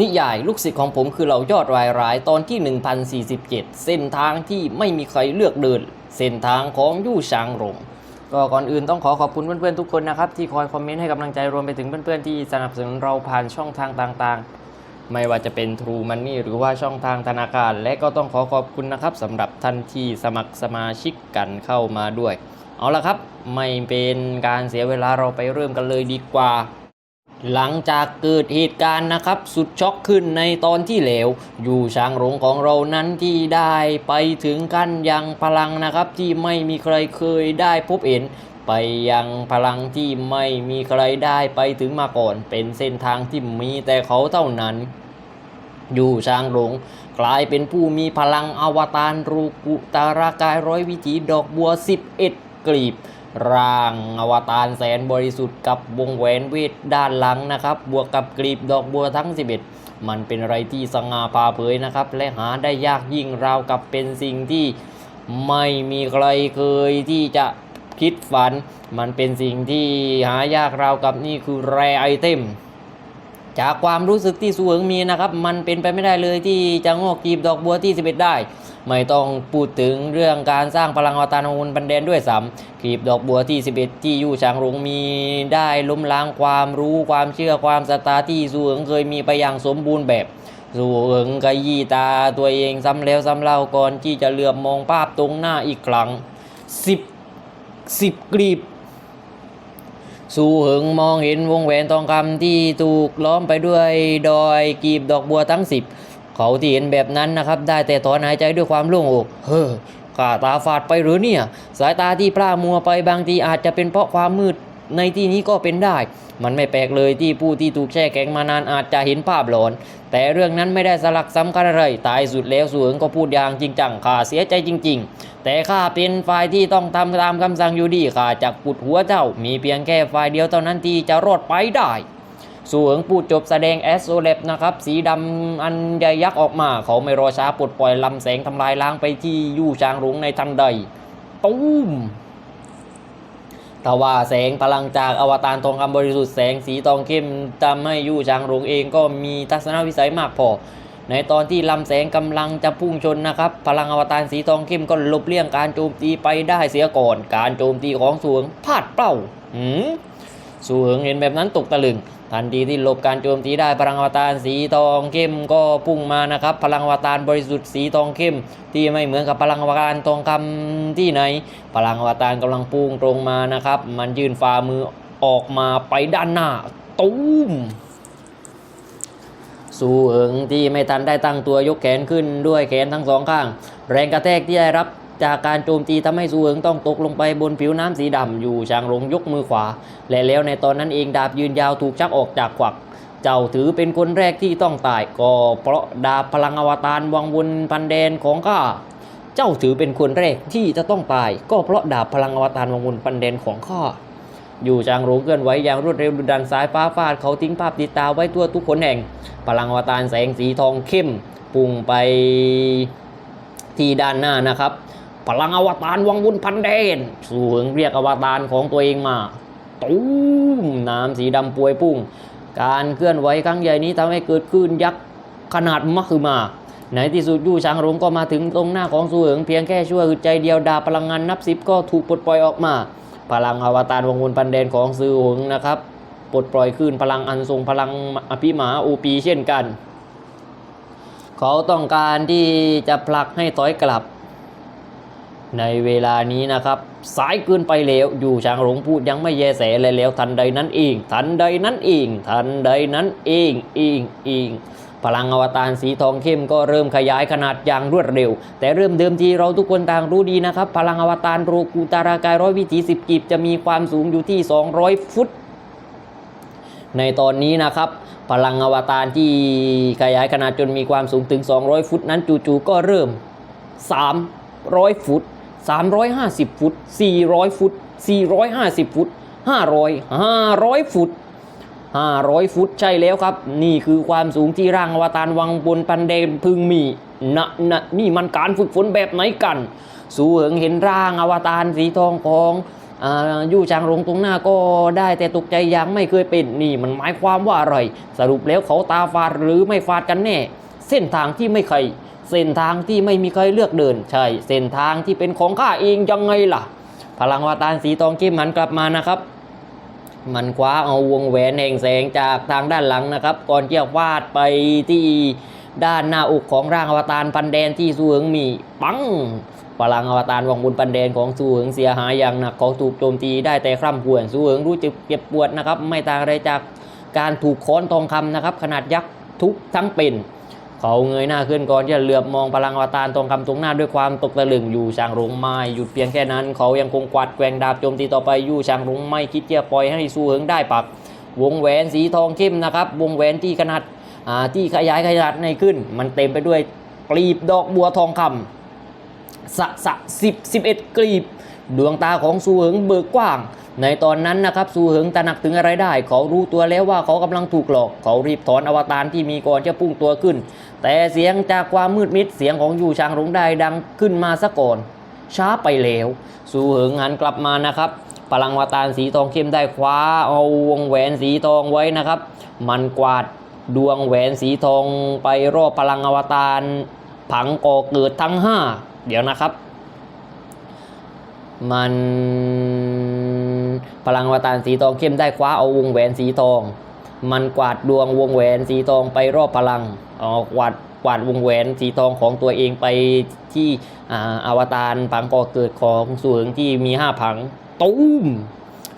นิยายลูกศิษย์ของผมคือเหล่ายอดวายรายตอนที่ 1047 เส้นทางที่ไม่มีใครเลือกเดิน เส้นทางของยู่ชางหลงก็ก่อนอื่นต้องขอขอบคุณเพื่อนๆทุกคนนะครับ ที่คอยคอมเมนต์ให้กำลังใจรวมไปถึงเพื่อนๆที่สนับสนุนเราผ่านช่องทางต่างๆ ไม่ว่าจะเป็น True Money หรือว่าช่องทางธนาคาร และก็ต้องขอขอบคุณนะครับสำหรับท่านที่สมัครสมาชิกกันเข้ามาด้วย เอาละครับ ไม่เป็นการเสียเวลาเราไปเริ่มกันเลยดีกว่า หลังจากเกิดเหตุการณ์นะครับ สุดช็อกขึ้นในตอนที่แล้วอยู่ช้างหลงของเรานั้นที่ได้ไปถึงขั้นยังพลังนะครับ ที่ไม่มีใครเคยได้พบเห็น ไปยังพลังที่ไม่มีใครได้ไปถึงมาก่อน เป็นเส้นทางที่มีแต่เขาเท่านั้น อยู่ช้างหลงกลายเป็นผู้มีพลังอวตารรูกุตารากายร้อยวิถีดอกบัว 11 กลีบ ร่างอวตารแสนบริสุทธิ์กับวงแหวนเวทด้านหลังนะครับ บวกกับกลีบดอกบัวทั้ง 11 มันเป็นอะไรที่สง่าผ่าเผยนะครับ และหาได้ยากยิ่งราวกับเป็นสิ่งที่ไม่มีใครเคยที่จะคิดฝัน มันเป็นสิ่งที่หายากราวกับนี่คือแรไอเทม จากความรู้สึกที่สูงมีนะครับ มันเป็นไปไม่ได้เลยที่จะงอกกีบดอกบัวที่ 11 ได้ ไม่ต้องพูดถึงเรื่องการสร้างพลังอวตารของอุนบันเดนด้วยซ้ำกีบดอกบัวที่ 11 ที่ยู่ฉางหลงมีได้ล้มล้างความรู้ความเชื่อความศรัทธาที่สูงเคยมีไปอย่างสมบูรณ์แบบสูงกยีตาตัวเองซ้ำแล้วซ้ำเล่าก่อนที่จะเหลือบมองภาพตรงหน้าอีกครั้ง 10 10กรีบ สู่หึงมองเห็นวงแหวนทองคำที่ถูกล้อมไปด้วยดอยกีบดอกบัวทั้งสิบเขาที่เห็นแบบนั้นนะครับ ได้แต่ถอนหายใจด้วยความโล่งอกเฮ้อข้าตาฝาดไปหรือเนี่ย สายตาที่พร่ามัวไปบางทีอาจจะเป็นเพราะความมืด ในที่นี้ก็เป็นได้ มันไม่แปลกเลยที่ผู้ที่ถูกแช่แข็งมานานอาจจะเห็นภาพหลอน แต่เรื่องนั้นไม่ได้สลักสำคัญอะไร ตายสุดแล้วสูงก็พูดอย่างจริงจังข้าเสียใจจริง ๆ แต่ข้าเป็นฝ่ายที่ต้องทำตามคำสั่งอยู่ดีข้าจะปุดหัวเจ้า มีเพียงแค่ฝ่ายเดียวเท่านั้นที่จะรอดไปได้สูเหิงพูดจบแสดงแอสโซเลบนะครับ สีดำอันใหญ่ยักษ์ออกมา เขาไม่รอช้าปลดปล่อยลำแสงทำลายล้างไปที่ยู่ชางหลงในทันใด ตุ้ม ตว่าแสงพลังจากอวตารทองคำบริสุทธิ์แสงสีทองเข้มทำให้ยู่ชางหลงเองก็มีทัศนวิสัยมากพอ ในตอนที่ลำแสงกำลังจะพุ่งชนนะครับ พลังอวตารสีทองเข้มก็หลบเลี่ยงการโจมตีไปได้เสียก่อน การโจมตีของสวงพลาดเป้า หืม สวงเห็นแบบนั้นตกตะลึง ทันทีที่หลบการโจมตีได้พลังอวตารสีทองเข้มก็พุ่งมานะครับ พลังอวตารบริสุทธิ์สีทองเข้ม ที่ไม่เหมือนกับพลังอวตารทองคำที่ไหน พลังอวตารกำลังพุ่งตรงมานะครับ มันยื่นฝ่ามือออกมาไปด้านหน้าตุ้มสู่เหิงที่ไม่ทันได้ตั้งตัวยกแขนขึ้นด้วยแขนทั้งสองข้าง แรงกระแทกที่ได้รับ จากการโจมตีทำให้สู่เหิงต้องตกลงไปบนผิวน้ำสีดำอยู่ชางหลงยกมือขวา และแล้วในตอนนั้นเองดาบยืนยาวถูกชักออกจากขวักเจ้าถือเป็นคนแรกที่ต้องตายก็เพราะดาบพลังอวตารวังวนพันแดนของข้า เจ้าถือเป็นคนแรกที่จะต้องตาย ก็เพราะดาบพลังอวตารวังวนพันแดนของข้า อยู่จางหลงเคลื่อนไหวอย่างรวดเร็วดุดันสายฟ้าฟาดเขาทิ้งภาพติดตาไว้ทั่วทุกคนแห่ง พลังอวตารแสงสีทองเข้ม ปุ่งไปที่ด้านหน้านะครับ พลังอวตารวังวุ่นพันแดนสู่เหิงเรียกอวตารของตัวเองมาตูมน้ำสีดำปวยพุ่ง การเคลื่อนไหวครั้งใหญ่นี้ทำให้เกิดคลื่นยักษ์ขนาดมหึมาในที่สุดยู่ช้างหลงก็มาถึงตรงหน้าของสูเหิงเพียงแค่ชั่วอึดใจเดียวดาพลังงานนับสิบก็ถูกปลดปล่อยออกมา พลังอวตารวงวนปันแดนของซือหงนะครับ ปลดปล่อยขึ้นพลังอันทรงพลังอภิมหาอูปีเช่นกัน เขาต้องการที่จะผลักให้ถอยกลับ ในเวลานี้นะครับ สายเกินไปแล้วอยู่ช้างหลงพูดยังไม่แยแสเลยแล้ว ทันใดนั้นเอง ทันใดนั้นเอง ทันใดนั้นเองเองเองพลังอวตารสีทองเข้มก็เริ่มขยายขนาดอย่างรวดเร็ว แต่เริ่มเดิมทีเราทุกคนต่างรู้ดีนะครับ พลังอวตารโรกูตารากายร้อยวิถีสิบกีบจะมีความสูงอยู่ที่ 200 ฟุต ในตอนนี้นะครับ พลังอวตารที่ขยายขนาดจนมีความสูงถึง 200 ฟุตนั้นจู่ๆก็เริ่ม 300 ฟุต 350 ฟุต 400 ฟุต 450 ฟุต 500 500 ฟุต 500 ฟุตใช่แล้วครับ นี่คือความสูงที่ร่างอวตารวังบนปันเดนพึงมีนะนะนี่มันการฝึกฝนแบบไหนกัน สูเหิงเห็นร่างอวตารสีทองของอ่ายู่จางรงตรงหน้าก็ได้แต่ตกใจยังไม่เคยเป็นนี่มันหมายความว่าอะไร สรุปแล้วเขาตาฟาดหรือไม่ฟาดกันแน่ เส้นทางที่ไม่เคย เส้นทางที่ไม่มีใครเลือกเดิน ใช่ เส้นทางที่เป็นของข้าเองยังไงล่ะ พลังวาตารสีทองเข้มมันกลับมานะครับ มันคว้าเอาวงแหวนแห่งแสงจากทางด้านหลังนะครับ ก่อนจะวาดไปที่ด้านหน้าอกของร่างอวตารปันแดนที่สูเหิงมีปังพลังอวตารวังบุญปันแดนของสูเหิงเสียหายอย่างหนักเขาถูกโจมตีได้แต่คร่ำครวญสูเหิงรู้จึกเจ็บปวดนะครับ ไม่ต่างอะไรจากการถูกค้อนทองคำนะครับ ขนาดยักษ์ทุกทั้งเป็น เขาเงยหน้าขึ้นก่อนที่จะเหลือบมองพลังอวตารทองคำตรงหน้าด้วยความตกตะลึงอยู่ช่างรงไม่หยุดเพียงแค่นั้น เขายังคงกวาดแกว่งดาบโจมตีต่อไปอยู่ช่างรงไม่คิดจะปล่อยให้สู้เหิงได้ปัก วงแหวนสีทองเข้มนะครับ วงแหวนที่ขนาดาที่ขยายขนาดในขึ้น มันเต็มไปด้วยกลีบดอกบัวทองคำสะสะสิบสิบเอ็ดกลีบ ดวงตาของสูเหิงเบิกกว้าง ในตอนนั้นนะครับสูเหิงตระหนักถึงอะไรได้ เขารู้ตัวแล้วว่าเขากำลังถูกหลอก เขารีบถอนอวตารที่มีก่อนจะพุ่งตัวขึ้น แต่เสียงจากความมืดมิดเสียงของยูชางหลงได้ดังขึ้นมาซะก่อน ช้าไปแล้วสูเหิงหันกลับมานะครับพลังอวตารสีทองเข้มได้คว้าเอาวงแหวนสีทองไว้นะครับ มันกวาดดวงแหวนสีทองไปรอบพลังอวตารผังก่อเกิดทั้ง 5 เดี๋ยวนะครับ มันพลังวตารสีทองเข้มได้คว้าเอาวงแหวนสีทอง มันกวาดดวงวงแหวนสีทองไปรอบพลังออกวาดกวาดวงแหวนสีทองของตัวเองไปที่อาอวตารผังก่อเกิดของสูงที่มีห้าผัง ตุ้ม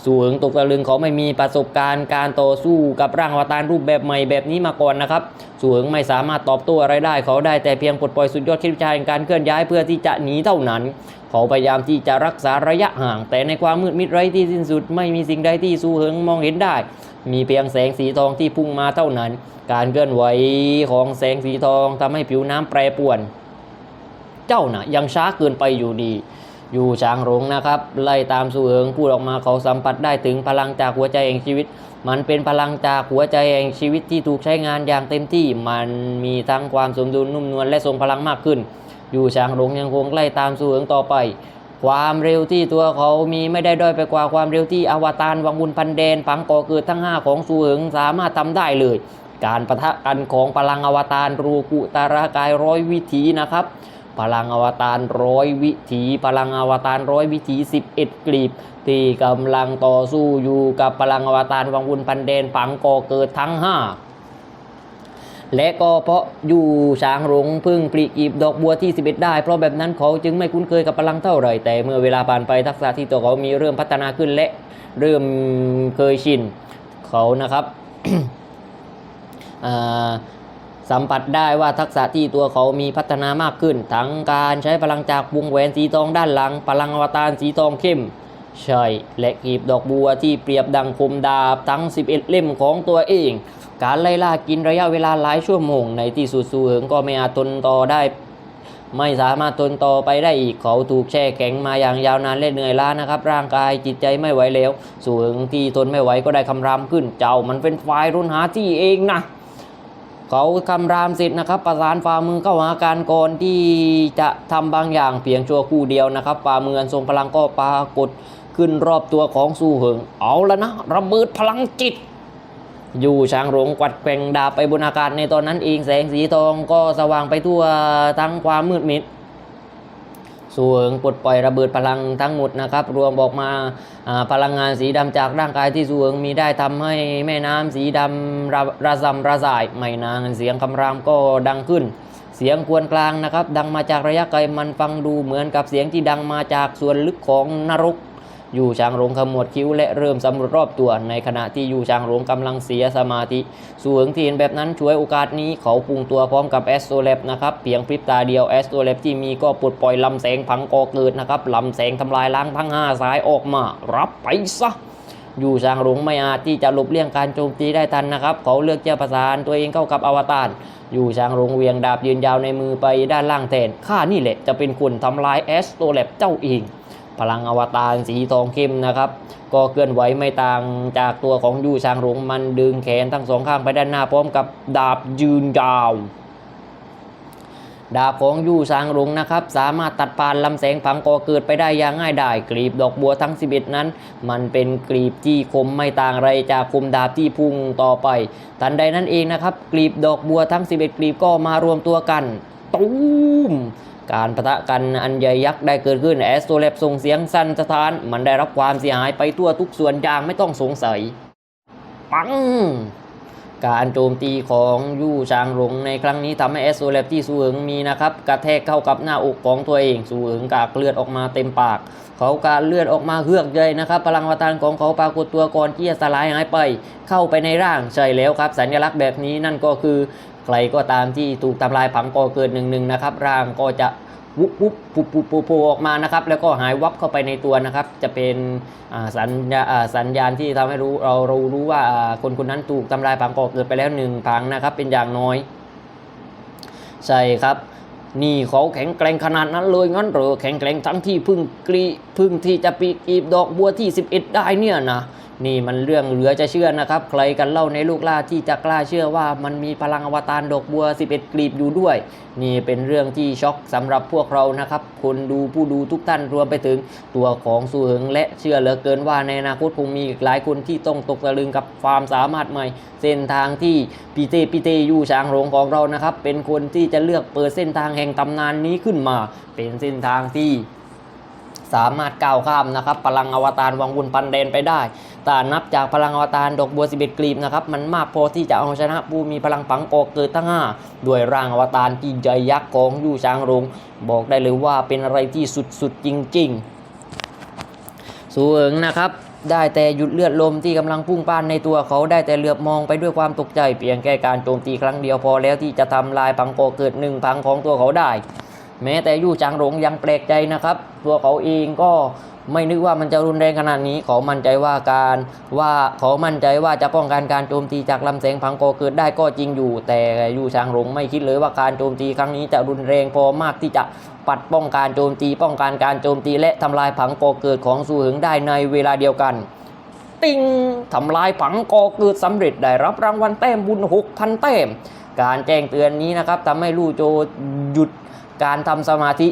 สูเหิงตกตะลึงเขาไม่มีประสบการณ์การต่อสู้กับร่างอวตารรูปแบบใหม่แบบนี้มาก่อนนะครับสูเหิงไม่สามารถตอบโต้อะไรได้เขาได้แต่เพียงปลดปล่อยสุดยอดคิดวิชาแห่งการเคลื่อนย้ายเพื่อที่จะหนีเท่านั้น เขาพยายามที่จะรักษาระยะห่าง แต่ในความมืดมิดไร้ที่สิ้นสุด ไม่มีสิ่งใดที่สูเหิงมองเห็นได้ มีเพียงแสงสีทองที่พุ่งมาเท่านั้น การเคลื่อนไหวของแสงสีทองทำให้ผิวน้ำแปรปรวน เจ้าน่ะยังช้าเกินไปอยู่ดี อยู่ช้างหลงนะครับ ไล่ตามสู่เหิงพูดออกมาเขาสัมผัสได้ถึงพลังจากหัวใจแห่งชีวิต มันเป็นพลังจากหัวใจแห่งชีวิตที่ถูกใช้งานอย่างเต็มที่มันมีทั้งความสมดุลนุ่มนวลและทรงพลังมากขึ้น อยู่ช้างหลงยังคงไล่ตามสู่เหิงต่อไป ความเร็วที่ตัวเขามีไม่ได้ด้อยไปกว่าความเร็วที่อวตารวังบุญพันแดนผังก่อเกิดทั้ง 5 ของสูเหิงสามารถทำได้เลย การประทะกันของพลังอวตารรูกุตารากายร้อยวิถีนะครับ พลังอวตารร้อยวิถี พลังอวตารร้อยวิถี 11 กลีบ ที่กำลังต่อสู้อยู่กับพลังอวตารวังบุญพันแดนผังก่อเกิดทั้ง 5และก็เพราะอยู่ช้างหลงพึ่งปลีกีบดอกบัวที่ 11 ได้ เพราะแบบนั้นเขาจึงไม่คุ้นเคยกับพลังเท่าไหร่ แต่เมื่อเวลาผ่านไปทักษะที่ตัวเขามีเริ่มพัฒนาขึ้นและเริ่มเคยชินเขานะครับอ่า สัมผัสได้ว่าทักษะที่ตัวเขามีพัฒนามากขึ้น ทั้งการใช้พลังจากวงแหวนสีทองด้านหลัง พลังอวตารสีทองเข้มใช่และกีบดอกบัวที่เปรียบดังคมดาบทั้ง 11 เล่มของตัวเอง การไล่ล่ากินระยะเวลาหลายชั่วโมงในที่สุดสูเหิงก็ไม่อาจทนต่อได้ ไม่สามารถทนต่อไปได้อีกเขาถูกแช่แข็งมาอย่างยาวนานและเหนื่อยล้านะครับ ร่างกายจิตใจไม่ไหวแล้ว สูเหิงที่ทนไม่ไหวก็ได้คำรามขึ้นเจ้ามันเป็นฝ่ายรุนหาที่เองนะ เขาคำรามเสร็จนะครับ ประสานฝ่ามือเข้าหาการก่อนที่จะทำบางอย่างเพียงชั่วคู่เดียวนะครับฝ่ามืออันทรงพลังก็ปรากฏขึ้นรอบตัวของสู้เหิง เอาแล้วนะระเบิดพลังจิต อยู่ช้างหลงกวัดแกว่งดาบไปบนอากาศในตอนนั้นเองแสงสีทองก็สว่างไปทั่วทั้งความมืดมิด ส่วนปลดปล่อยระเบิดพลังทั้งหมดนะครับ รวมบอกมาาพลังงานสีดำจากร่างกายที่สูงมีได้ทำให้แม่น้ำสีดำระระซำระสายไม่นานเสียงคำรามก็ดังขึ้น เสียงควรกลางนะครับ ดังมาจากระยะไกลมันฟังดูเหมือนกับเสียงที่ดังมาจากส่วนลึกของนรก ยู่ชางหลงขมวดคิ้วและเริ่มสำรวจรอบตัว ในขณะที่อยู่ชางหลงกำลังเสียสมาธิสูงทีนแบบนั้นช่วยโอกาสนี้เขาพุ่งตัวพร้อมกับแอสโตแลบนะครับเพียงพริบตาเดียวแอสโตแลบที่มีก็ปลดปล่อยลำแสงพังกอเกิดนะครับลำแสงทำลายล้างทั้งห้าสายออกมา รับไปซะอยู่ชางหลงไม่อาจที่จะหลบเลี่ยงการโจมตีได้ทันนะครับ เขาเลือกจะประสานตัวเองเข้ากับอวตารอยู่ชางหลงเวียงดาบยืนยาวในมือไปด้านล่างแทนข้านี่แหละจะเป็นคนทำลายแอสโตแลบเจ้าเอง พลังอวตารสีทองเข้มนะครับ ก็เคลื่อนไหวไม่ต่างจากตัวของยูชางหลงมันดึงแขนทั้งสองข้างไปด้านหน้าพร้อมกับดาบยืนยาวดาบของยู่ซางหลงนะครับ สามารถตัดผ่านลำแสงผังก่อเกิดไปได้อย่างง่ายดายกลีบดอกบัวทั้ง 11 นั้น มันเป็นกลีบที่คมไม่ต่างไรจากคมดาบที่พุ่งต่อไป ทันใดนั้นเองนะครับ กลีบดอกบัวทั้ง 11 กลีบก็มารวมตัวกัน ตูม การประทะกันอันใหญ่ยักษ์ได้เกิดขึ้นแอสโตเลบส่งเสียงสั่นสะท้าน มันได้รับความเสียหายไปทั่วทุกส่วนอย่างไม่ต้องสงสัย ปัง การโจมตีของยู่ชางหลงในครั้งนี้ทำให้แอสโซเลบที่สูเอิงมีนะครับกระแทกเข้ากับหน้าอกของตัวเองสูเอิงกากเลือดออกมาเต็มปาก เขาการเลือดออกมาเฮือกใหญ่นะครับ พลังวัตานของเขาปรากฏตัวก่อนที่จะสลายหายไป เข้าไปในร่างใช่แล้วครับ สัญลักษณ์แบบนี้นั่นก็คือ ใครก็ตามที่ถูกทำลายผังก่อเกิดหนึ่งหนึ่งนะครับ ร่างก็จะวุบวุบปุบปุบปุบออกมานะครับ แล้วก็หายวับเข้าไปในตัวนะครับ จะเป็นสัญญาสัญญาณที่ทำให้รู้เราเรารู้ว่าคนคนนั้นถูกทำลายผังก่อเกิดไปแล้วหนึ่งผังนะครับ เป็นอย่างน้อย ใช่ครับนี่เขาแข็งแกร่งขนาดนั้นเลยงั้นเหรอแข็งแกร่งทั้งที่พึ่งกรีพึ่งที่จะปีกีบดอกบัวที่ 11 ได้เนี่ยนะ นี่มันเรื่องเหลือจะเชื่อนะครับ ใครกันเล่าในลูกล่าที่จะกล้าเชื่อว่ามันมีพลังอวตารดอกบัว 11 กลีบอยู่ด้วย นี่เป็นเรื่องที่ช็อกสำหรับพวกเรานะครับ คนดูผู้ดูทุกท่านรวมไปถึงตัวของสูเหิงและเชื่อเหลือเกินว่าในอนาคตคงมีอีกหลายคนที่ต้องตกตะลึงกับความสามารถใหม่ เส้นทางที่ปีเตปีเตยูช้างโรงของเรานะครับ เป็นคนที่จะเลือกเปิดเส้นทางแห่งตำนานนี้ขึ้นมา เป็นเส้นทางที่ สามารถก้าวข้ามนะครับพลังอวตารวังวนปันแดนไปได้ แต่นับจากพลังอวตารดอกบัว 11 กลีบนะครับมันมากพอที่จะเอาชนะผู้มีพลังปังกอกเกิดทั้งห้าด้วยร่างอวตารที่ใหญ่ยักษ์ของยู่ช้างรง บอกได้เลยว่าเป็นอะไรที่สุดๆจริงๆ สูเอิงนะครับได้แต่หยุดเลือดลมที่กำลังพุ่งป้านในตัวเขาได้แต่เหลือบมองไปด้วยความตกใจเพียงแค่การโจมตีครั้งเดียวพอแล้วที่จะทำลายพังโกเกิดหนึ่งพังของตัวเขาได้ แม้แต่ยู่จางหลงยังแปลกใจนะครับ ตัวเขาเองก็ไม่นึกว่ามันจะรุนแรงขนาดนี้ เขามั่นใจว่าการว่าเขามั่นใจว่าจะป้องกันการโจมตีจากลำแสงพังโกอเกิดได้ก็จริงอยู่ แต่ยู่จางหลงไม่คิดเลยว่าการโจมตีครั้งนี้จะรุนแรงพอมากที่จะปัดป้องการโจมตี ป้องกันการโจมตีและทำลายผังก่อเกิดของสูหึงได้ในเวลาเดียวกันติงทำลายผังก่อเกิดสำเร็จได้รับรางวัลแต้มบุญ 6,000 แต้ม การแจ้งเตือนนี้นะครับทำให้ลู่โจหยุด การทำสมาธิ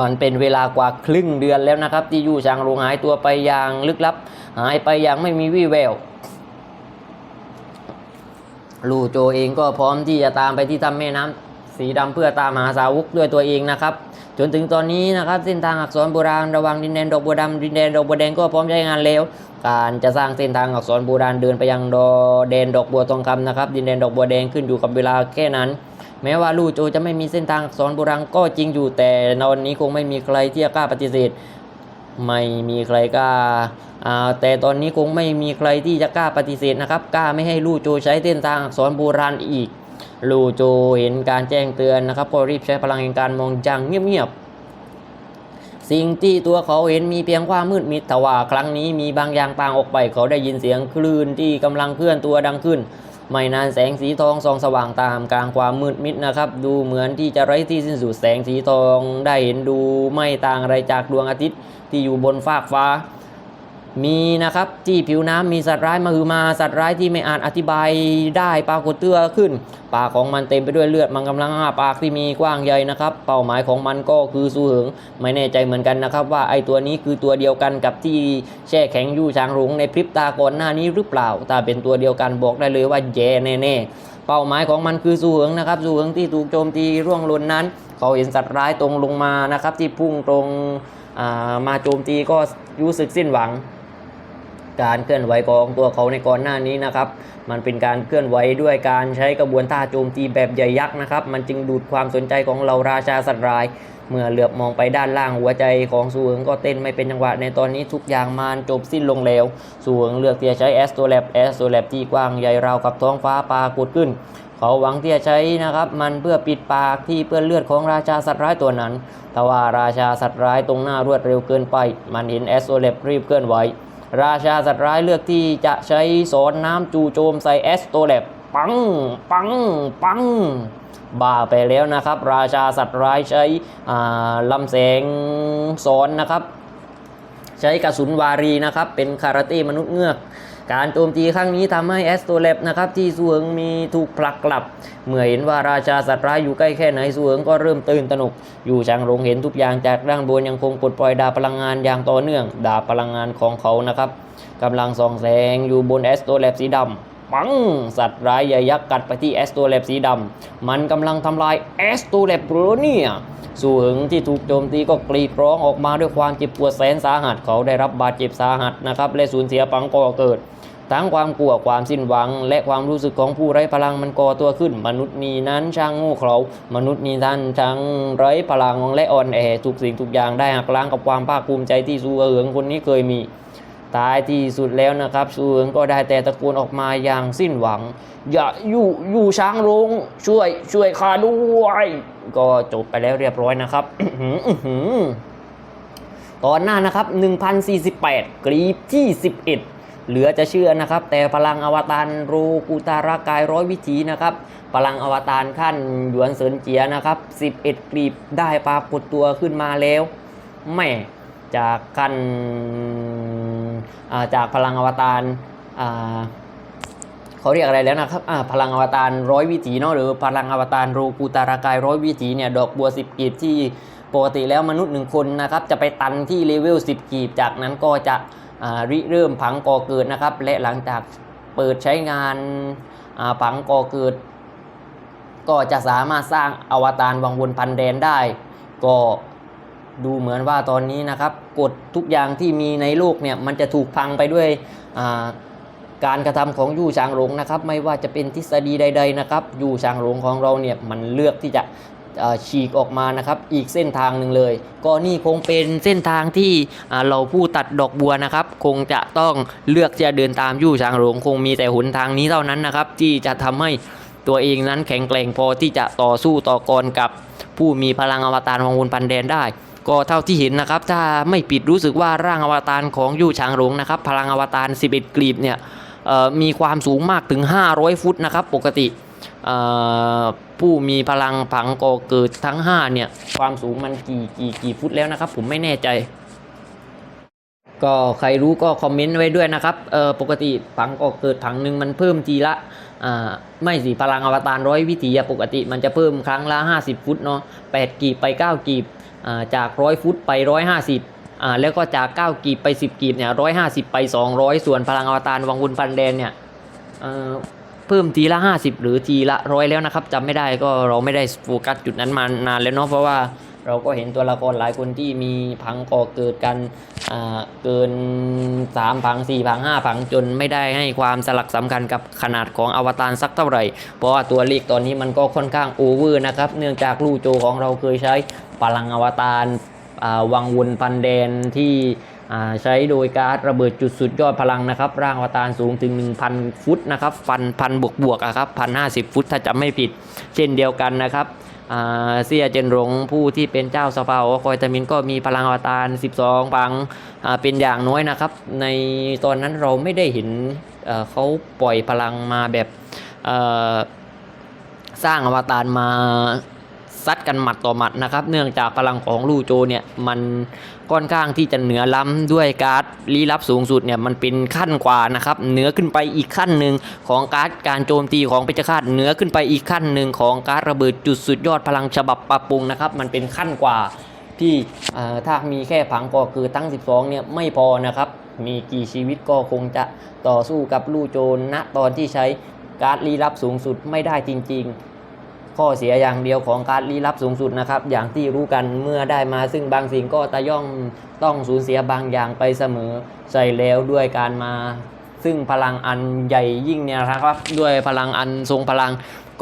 มันเป็นเวลากว่าครึ่งเดือนแล้วนะครับ ที่ยู่ชางโรงหายตัวไปอย่างลึกลับ หายไปอย่างไม่มีวี่แววลู่โจเองก็พร้อมที่จะตามไปที่ถ้ำแม่น้ำสีดำเพื่อตามหาสาวกด้วยตัวเองนะครับ จนถึงตอนนี้นะครับเส้นทางอักษรโบราณระว่างดินแดนดอกบัวดำดินแดนดอกบัวแดงก็พร้อมใช้งานแล้ว การจะสร้างเส้นทางอักษรโบราณเดินไปยังดอแดนดอกบัวทองคำนะครับ ดินแดนดอกบัวแดงขึ้นอยู่กับเวลาแค่นั้น แม้ว่าลู่โจจะไม่มีเส้นทางอักษรโบราณก็จริงอยู่แต่นวันนี้คงไม่มีใครที่จะกล้าปฏิเสธ ไม่มีใครกล้าอ่าแต่ตอนนี้คงไม่มีใครที่จะกล้าปฏิเสธนะครับกล้าไม่ให้ลู่โจใช้เส้นทางอักษรโบราณอีก ลู่โจเห็นการแจ้งเตือนนะครับก็รีบใช้พลังแห่งการมองจังเงียบๆสิ่งที่ตัวเขาเห็นมีเพียงความมืดมิดแต่ว่าครั้งนี้มีบางอย่างต่างออกไป เขาได้ยินเสียงคลื่นที่กำลังเคลื่อนตัวดังขึ้น ไม่นานแสงสีทองส่องสว่างตามกลางความมืดมิดนะครับ ดูเหมือนที่จะไร้ที่สิ้นสุดแสงสีทองได้เห็นดูไม่ต่างอะไรจากดวงอาทิตย์ที่อยู่บนฟากฟ้า มีนะครับที่ผิวน้ำมีสัตว์ร้ายมาคือมาสัตว์ร้ายที่ไม่อาจอธิบายได้ปรากฏตัวขึ้น ปากของมันเต็มไปด้วยเลือดมันกำลังอ้าปากที่มีกว้างใหญ่นะครับ เป้าหมายของมันก็คือสูเหิงไม่แน่ใจเหมือนกันนะครับ ว่าไอตัวนี้คือตัวเดียวกันกับที่แช่แข็งยู่ช้างหลงในพริบตาก่อนหน้านี้หรือเปล่าถ้าเป็นตัวเดียวกันบอกได้เลยว่าแย่แน่ๆเป้าหมายของมันคือสูเหิงนะครับสูเหิงที่ถูกโจมตีร่วงหล่นนั้น เขาเห็นสัตว์ร้ายตรงลงมานะครับ ที่พุ่งตรงามาโจมตีก็รู้สึกสิ้นหวัง การเคลื่อนไหวของตัวเขาในก่อนหน้านี้นะครับ มันเป็นการเคลื่อนไหวด้วยการใช้กระบวนท่าโจมตีแบบใหญ่ยักษ์นะครับ มันจึงดูดความสนใจของเราราชาสัตว์ร้าย เมื่อเหลือบมองไปด้านล่างหัวใจของสูเอิงก็เต้นไม่เป็นจังหวะในตอนนี้ทุกอย่างมันจบสิ้นลงแล้วสูเอิงเลือกที่จะใช้แอสโตแลบแอสโตแลบที่กว้างใหญ่ราวกับท้องฟ้าปรากฏขึ้นเขาหวังที่จะใช้นะครับมันเพื่อปิดปากที่เปื้อนเลือดของราชาสัตว์ร้ายตัวนั้นแต่ว่าราชาสัตว์ร้ายตรงหน้ารวดเร็วเกินไป มันเห็นแอสโตแลบรีบเคลื่อนไหว ราชาสัตว์ร้ายเลือกที่จะใช้สอนน้ำจู่โจมใส่แอสโตแลบปัง ปัง ปัง บ้าไปแล้วนะครับ ราชาสัตว์ร้ายใช้ลำแสงสอนนะครับ ใช้กระสุนวารีนะครับ เป็นคาราเต้มนุษย์เงือก การโจมตีครั้งนี้ทำให้แอสโตเลปนะครับที่ซูเหิงมีถูกผลักกลับ เมื่อเห็นว่าราชาสัตว์ร้ายอยู่ใกล้แค่ไหนซูเหิงก็เริ่มตื่นตระหนก อยู่ชางหลงเห็นทุกอย่างจากด้านบนยังคงปลดปล่อยดาบพลังงานอย่างต่อเนื่อง ดาบพลังงานของเขานะครับกำลังส่องแสงอยู่บนแอสโตเลปสีดำ ปัง สัตว์ร้ายใหญ่ยักษ์กัดไปที่แอสโตเลปสีดำ มันกำลังทำลายแอสโตเลปโรเนี่ยสู่หึงที่ถูกโจมตีก็กรีดร้องออกมาด้วยความเจ็บปวดแสนสาหัสเขาได้รับบาดเจ็บสาหัสนะครับและสูญเสียปังก่อเกิด ทั้งความกลัวความสิ้นหวัง และความรู้สึกของผู้ไร้พลังมันก่อตัวขึ้น มนุษย์นี้นั้นช่างโง่เขลามนุษย์นี้ท่านช่างไร้พลังและอ่อนแอทุกสิ่งทุกอย่างได้หักล้างกับความภาคภูมิใจที่สู่เหิงคนนี้เคยมี ตายที่สุดแล้วนะครับสูเหิงก็ได้แต่ตะโกนออกมาอย่างสิ้นหวัง อย่าอยู่อยู่ช้างลงช่วยช่วยข้าด้วยก็จบไปแล้วเรียบร้อยนะครับตอนหน้านะครับ 1048 กรีบที่ 11 เหลือจะเชื่อนะครับ แต่พลังอวตารโรกุตารากายร้อยวิถีนะครับ พลังอวตารขั้นหยวนเซินเจียนะครับ 11 กรีบได้ปรากฏตัวขึ้นมาแล้วแม่จากขั้น จากพลังอวตารเขาเรียกอะไรแล้วนะครับพลังอวตารร้อยวิถีเนาะหรือพลังอวตารโรกูตารากายร้อยวิถีเนี่ยดอกบัว10กีบที่ปกติแล้วมนุษย์หนึ่งคนนะครับจะไปตันที่เลเวล10 กีบ จากนั้นก็จะริเริ่มผังก่อเกิดนะครับ และหลังจากเปิดใช้งานผังก่อเกิด ก็จะสามารถสร้างอวตารวังวนพันแดนได้ ก็ ดูเหมือนว่าตอนนี้นะครับกฎทุกอย่างที่มีในโลกเนี่ยมันจะถูกพังไปด้วยการกระทำของยู่ชางหลงนะครับ ไม่ว่าจะเป็นทฤษฎีใด ๆนะครับยู่ชางหลงของเราเนี่ยมันเลือกที่จะฉีกออกมานะครับ อีกเส้นทางหนึ่งเลย ก็นี่คงเป็นเส้นทางที่เราผู้ตัดดอกบัวนะครับ คงจะต้องเลือกจะเดินตามยู่ชางหลงคงมีแต่หนทางนี้เท่านั้นนะครับ ที่จะทำให้ตัวเองนั้นแข็งแกร่งพอที่จะต่อสู้ต่อกรกับผู้มีพลังอวตารของวุนพันแดนได้ ก็เท่าที่เห็นนะครับ ถ้าไม่ปิดรู้สึกว่าร่างอวตารของยู่ชางหลงนะครับ พลังอวตาร 11 กลีบเนี่ยมีความสูงมากถึง 500 ฟุตนะครับ ปกติผู้มีพลังผังก่อเกิดทั้ง 5 เนี่ย ความสูงมันกี่กี่กี่ฟุตแล้วนะครับ ผมไม่แน่ใจ ก็ใครรู้ก็คอมเมนต์ไว้ด้วยนะครับเออปกติผังก่อเกิดผังหนึ่งมันเพิ่มทีละอ่าไม่สิพลังอวตารร้อยวิถีปกติมันจะเพิ่มครั้งละ 50 ฟุตเนาะ8กีบไป 9 กีบ จาก100ฟุตไป150อ่าแล้วก็จาก 9 กีบไป 10 กีบเนี่ย150ไป 200 ส่วนพลังอวตารวังวนฟันแดนเนี่ยเพิ่มทีละ 50 หรือทีละร้อยแล้วนะครับจำไม่ได้ก็เราไม่ได้โฟกัสจุดนั้นมานานแล้วเนาะเพราะว่าเราก็เห็นตัวละครหลายคนที่มีพังก่อเกิดกันเกิน3พัง4พัง5พังจนไม่ได้ให้ความสลักสำคัญกับขนาดของอวตารสักเท่าไหร่ เพราะว่าตัวเลขตอนนี้มันก็ค่อนข้างโอเวอร์นะครับ เนื่องจากลู่โจของเราเคยใช้ พลังอวตารวังวนพันแดนที่ใช้โดยการดระเบิดจุดสุดยอดพลังนะครับ ร่างอวตารสูงถึง 1,000 ฟุตนะครับฟันพันบวกบวกๆอะครับพันห้าสิบฟุตถ้าจำไม่ผิด เช่นเดียวกันนะครับเซียเจนหลงผู้ที่เป็นเจ้าสภาโอคอยตามินก็มีพลังอวตาร 12พังเป็นอย่างน้อยนะครับ ในตอนนั้นเราไม่ได้เห็นเขาปล่อยพลังมาแบบสร้างอวตารมา ซัดกันหมัดต่อหมัดนะครับ เนื่องจากพลังของลู่โจเนี่ยมันค่อนข้างที่จะเหนือล้ำด้วยการ์ดลี้ลับสูงสุดเนี่ยมันเป็นขั้นกว่านะครับเหนือขึ้นไปอีกขั้นหนึ่งของการ์ดการโจมตีของเพชฌฆาตเหนือขึ้นไปอีกขั้นหนึ่งของการ์ดระเบิดจุดสุดยอดพลังฉบับปรับปรุงนะครับมันเป็นขั้นกว่าที่ถ้ามีแค่ผังก็คือตั้ง 12เนี่ยไม่พอนะครับ มีกี่ชีวิตก็คงจะต่อสู้กับลู่โจรณตอนที่ใช้การ์ดลี้ลับสูงสุดไม่ได้จริง ๆ ข้อเสียอย่างเดียวของการลี้ลับสูงสุดนะครับ อย่างที่รู้กันเมื่อได้มาซึ่งบางสิ่งก็ตะย่อมต้องสูญเสียบางอย่างไปเสมอใส่แล้วด้วยการมา ซึ่งพลังอันใหญ่ยิ่งเนี่ยนะครับ ด้วยพลังอันทรงพลัง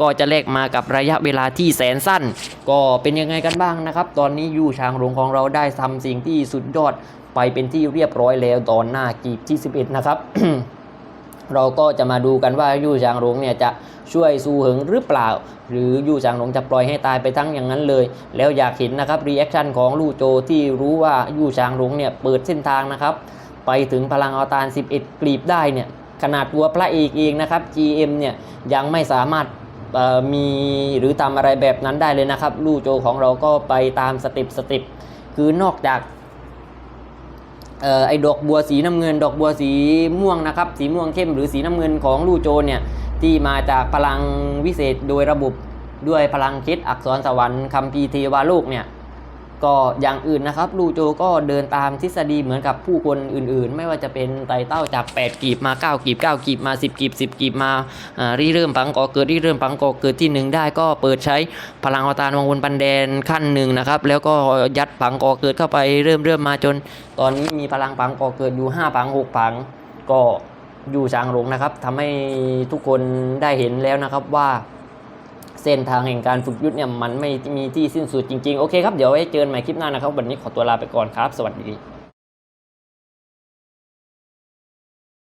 ก็จะแลกมากับระยะเวลาที่แสนสั้น ก็เป็นยังไงกันบ้างนะครับ ตอนนี้ยูชางหลงของเราได้ทำสิ่งที่สุดยอดไปเป็นที่เรียบร้อยแล้วตอนหน้ากีบที่ 11 นะครับ เราก็จะมาดูกันว่ายู่จางหลงเนี่ยจะช่วยซูเหิงหรือเปล่า หรือยู่จางหลงจะปล่อยให้ตายไปทั้งอย่างนั้นเลย แล้วอยากเห็นนะครับรีแอคชั่นของลู่โจที่รู้ว่ายู่จางหลงเนี่ยเปิดเส้นทางนะครับ ไปถึงพลังอวตาร 11 กลีบได้เนี่ยขนาดตัวพระเอกเองนะครับ GM เนี่ยยังไม่สามารถมีหรือทำอะไรแบบนั้นได้เลยนะครับ ลู่โจของเราก็ไปตามสเต็ปสเต็ปคือนอกจาก ออไอ้ดอกบัวสีน้ำเงิน ดอกบัวสีม่วงนะครับ สีม่วงเข้มหรือสีน้ำเงินของลู่โจนเนี่ยที่มาจากพลังวิเศษโดยระบบด้วยพลังคิดอักษรสวรรค์คัมภีเทวาโลกเนี่ย ก็อย่างอื่นนะครับลูโจก็เดินตามทฤษฎีเหมือนกับผู้คนอื่นๆ ไม่ว่าจะเป็นไต่เต้าจาก 8 กีบมา 9 กีบ 9 กีบมา 10 กีบ 10 กีบมารีเริ่มปังกอเกิดรีเริ่มปังกอเกิดที่ 1 ได้ก็เปิดใช้พลังอวตารวังวนปันแดนขั้นหนึ่งนะครับแล้วก็ยัดปังกอเกิดเข้าไปเริ่มเริ่มมาจน ตอนนี้มีพลังปังกอเกิดอยู่ 5 ปัง 6 ปังก็อยู่จางหลงนะครับทำให้ทุกคนได้เห็นแล้วนะครับว่า เส้นทางแห่งการฝึกยุทธเนี่ยมันไม่มีที่สิ้นสุดจริงๆ โอเคครับ เดี๋ยวไว้เจอกันใหม่คลิปหน้านะครับ วันนี้ขอตัวลาไปก่อนครับ สวัสดี